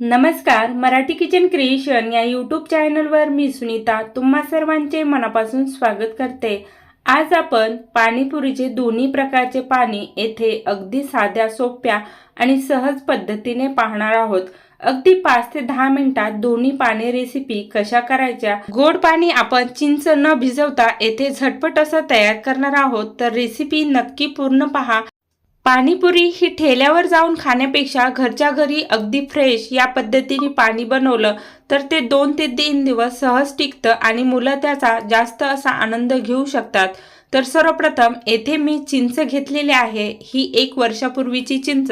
नमस्कार Marathi kitchen creation या YouTube चॅनलवर मी सुनीता तुम्हा सर्वांचे मनापासून स्वागत करते. आज आपण पाणीपुरीचे दोन्ही प्रकारचे पाणी येथे अगदी साध्या सोप्या आणि सहज पद्धतीने पाहणार आहोत. अगदी पाच ते दहा मिनिटात दोन्ही पाणी रेसिपी कशा करायच्या? गोड पाणी आपण चिंच न भिजवता येथे झटपट असं तयार करणार आहोत. तर रेसिपी नक्की पूर्ण पहा. पाणीपुरी ही ठेल्यावर जाऊन खाण्यापेक्षा घरच्या घरी अगदी फ्रेश या पद्धतीने पाणी बनवलं तर ते दोन ते तीन दिवस सहज टिकतं आणि मुलं त्याचा जास्त असा आनंद घेऊ शकतात. तर सर्वप्रथम येथे मी चिंच घेतलेली आहे. ही एक वर्षापूर्वीची चिंच.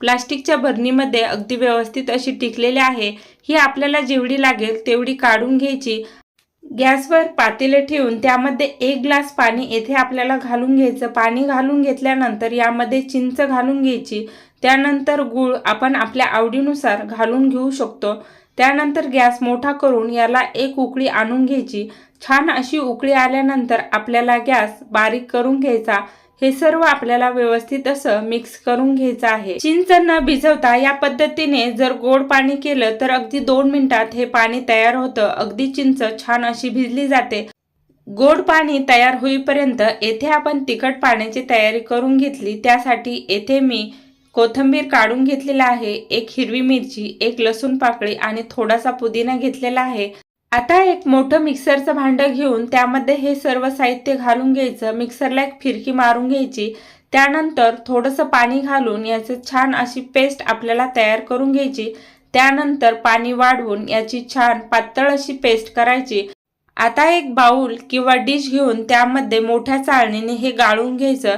प्लास्टिकच्या भरणीमध्ये अगदी व्यवस्थित अशी टिकलेली आहे. ही आपल्याला जेवढी लागेल तेवढी काढून घ्यायची. गॅसवर पातेले ठेवून त्यामध्ये एक ग्लास पाणी येथे आपल्याला घालून घ्यायचं. पाणी घालून घेतल्यानंतर यामध्ये चिंच घालून घ्यायची. त्यानंतर गूळ आपण आपल्या आवडीनुसार घालून घेऊ शकतो. त्यानंतर गॅस मोठा करून याला एक उकळी आणून घ्यायची. छान अशी उकळी आल्यानंतर आपल्याला गॅस बारीक करून घ्यायचा. हे सर्व आपल्याला व्यवस्थित असं मिक्स करून घ्यायचं आहे. चिंच न भिजवता या पद्धतीने जर गोड पाणी केलं तर अगदी दोन मिनिटात हे पाणी तयार होतं. अगदी चिंच छान अशी भिजली जाते. गोड पाणी तयार होईपर्यंत येथे आपण तिखट पाण्याची तयारी करून घेतली. त्यासाठी येथे मी कोथिंबीर काढून घेतलेला आहे एक हिरवी मिरची एक लसूण पाकळी आणि थोडासा पुदिना घेतलेला आहे. आता एक मोठं मिक्सरचं भांडं घेऊन त्यामध्ये हे सर्व साहित्य घालून घ्यायचं. मिक्सरला एक फिरकी मारून घ्यायची. त्यानंतर थोडंसं पाणी घालून याचं छान अशी पेस्ट आपल्याला तयार करून घ्यायची. त्यानंतर पाणी वाढवून याची छान पातळ अशी पेस्ट करायची. आता एक बाऊल किंवा डिश घेऊन त्यामध्ये मोठ्या चाळणीने हे गाळून घ्यायचं.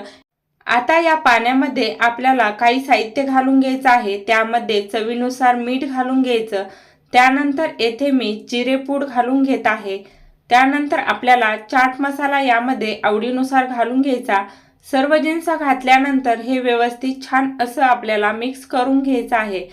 आता या पाण्यामध्ये आपल्याला काही साहित्य घालून घ्यायचं आहे. त्यामध्ये चवीनुसार मीठ घालून घ्यायचं. त्यानंतर येथे मी जिरेपूड घालून घेत आहे. त्यानंतर आपल्याला चाट मसाला यामध्ये आवडीनुसार घालून घ्यायचा. सर्व जिन्स घातल्यानंतर हे व्यवस्थित छान असं आपल्याला मिक्स करून घ्यायचं आहे.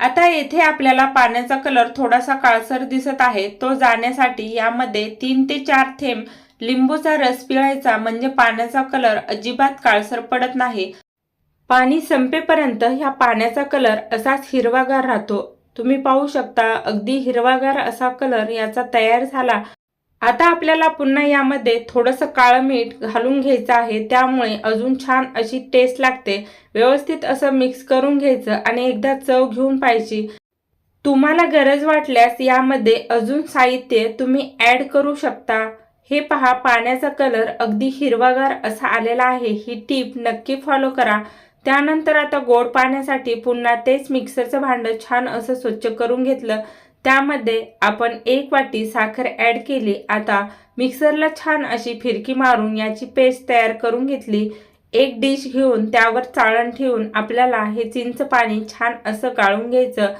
आता येथे आपल्याला पाण्याचा कलर थोडासा काळसर दिसत आहे. तो जाण्यासाठी यामध्ये तीन ते चार थेंब लिंबूचा रस पिळायचा. म्हणजे पाण्याचा कलर अजिबात काळसर पडत नाही. पाणी संपेपर्यंत ह्या पाण्याचा कलर असाच हिरवागार राहतो. तुम्ही पाहू शकता अगदी हिरवागार असा कलर याचा तयार झाला. आता आपल्याला पुन्हा यामध्ये थोडंसं काळं मीठ घालून घ्यायचं आहे त्यामुळे अजून छान अशी टेस्ट लागते. व्यवस्थित असं मिक्स करून घ्यायचं आणि एकदा चव घेऊन पाहिजे तुम्हाला गरज वाटल्यास यामध्ये अजून साहित्य तुम्ही ॲड करू शकता. हे पहा पाण्याचा कलर अगदी हिरवागार असा आलेला आहे. ही टीप नक्की फॉलो करा. त्यानंतर आता गोड पाण्यासाठी पुन्हा तेच मिक्सरचं भांडं छान असं स्वच्छ करून घेतलं. त्यामध्ये आपण एक वाटी साखर ॲड केली. आता मिक्सरला छान अशी फिरकी मारून याची पेस्ट तयार करून घेतली. एक डिश घेऊन त्यावर चाळण ठेवून आपल्याला हे चिंच पाणी छान असं गाळून घ्यायचं.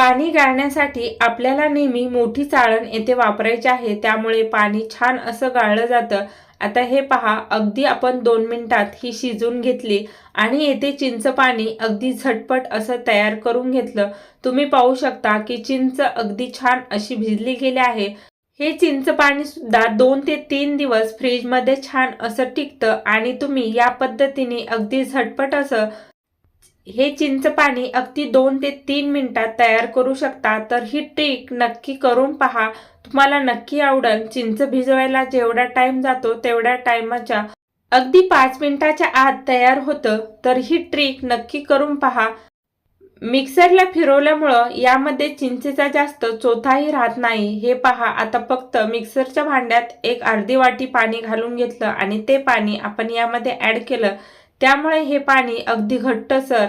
पाणी गाळण्यासाठी आपल्याला नेहमी मोठी चाळण येथे वापरायची आहे. त्यामुळे पाणी छान असं गाळलं जातं. आता हे पहा अगदी आपण दोन मिनिटात ही शिजून घेतली आणि येथे चिंच पाणी अगदी झटपट असं तयार करून घेतलं. तुम्ही पाहू शकता की चिंच अगदी छान अशी भिजली गेली आहे. हे चिंच पाणी सुद्धा दोन ते तीन दिवस फ्रीजमध्ये छान असं टिकतं आणि तुम्ही या पद्धतीने अगदी झटपट असं हे चिंच पाणी अगदी दोन ते तीन मिनिटात तयार करू शकता. तर ही ट्रिक नक्की करून पहा. तुम्हाला नक्की आवडेल. चिंच भिजवायला जेवढा टाइम जातो तेवढ्या टाइमाच्या अगदी पाच मिनिटाच्या आत तयार होतं. तर ही ट्रिक नक्की करून पहा. मिक्सरला फिरवल्यामुळं यामध्ये चिंचेचा जास्त चोथाही राहत नाही. हे पहा. आता फक्त मिक्सरच्या भांड्यात एक अर्धी वाटी पाणी घालून घेतलं आणि ते पाणी आपण यामध्ये ॲड केलं. त्यामुळे हे पाणी अगदी घट्टसर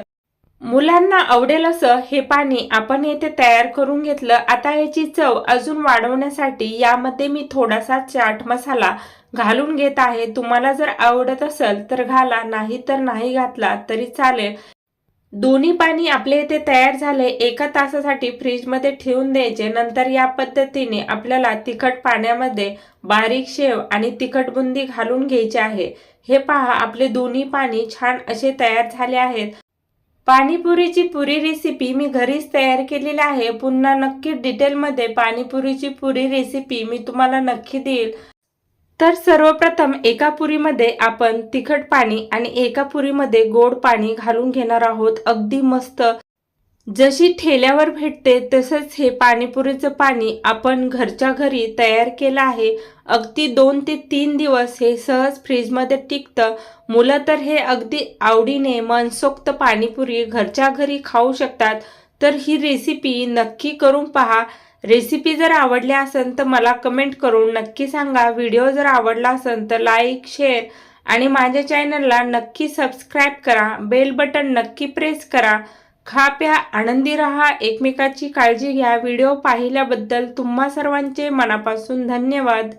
मुलांना आवडेल असं हे पाणी आपण येथे तयार करून घेतलं. आता याची चव अजून वाढवण्यासाठी यामध्ये मी थोडासा चाट मसाला घालून घेत आहे. तुम्हाला जर आवडत असेल तर घाला नाही तर नाही घातला तरी चालेल. दोन्ही पाणी आपले इथे तयार झाले एका तासासाठी फ्रीजमध्ये ठेवून द्यायचे. नंतर या पद्धतीने आपल्याला तिखट पाण्यामध्ये बारीक शेव आणि तिखट बुंदी घालून घ्यायचे आहे. हे पहा आपले दोन्ही पाणी छान असे तयार झाले आहेत. पाणीपुरीची पुरी रेसिपी मी घरीच तयार केलेली आहे. पुन्हा नक्की डिटेलमध्ये पाणीपुरीची पुरी रेसिपी मी तुम्हाला नक्की देईल. तर सर्वप्रथम एका पुरीमध्ये आपण तिखट पाणी आणि एका पुरीमध्ये गोड पाणी घालून घेणार आहोत. अगदी मस्त. जशी ठेल्यावर भेटते तसंच हे पाणीपुरीचं पाणी आपण घरच्या घरी तयार केलं आहे. अगदी दोन ते तीन दिवस हे सहज फ्रीजमध्ये टिकतं. मुलं तर हे अगदी आवडीने मनसोक्त पाणीपुरी घरच्या घरी खाऊ शकतात. तर ही रेसिपी नक्की करून पहा. रेसिपी जर आवडली असेल तर मला कमेंट करून नक्की सांगा. व्हिडिओ जर आवडला असेल तर लाईक शेअर आणि माझ्या चॅनलला नक्की सबस्क्राईब करा. बेल बटन नक्की प्रेस करा. खा प्या आनंदी रहा. एकमेकाची काळजी घ्या. व्हिडिओ पाहिल्याबद्दल तुम्हा सर्वांचे मनापासून धन्यवाद.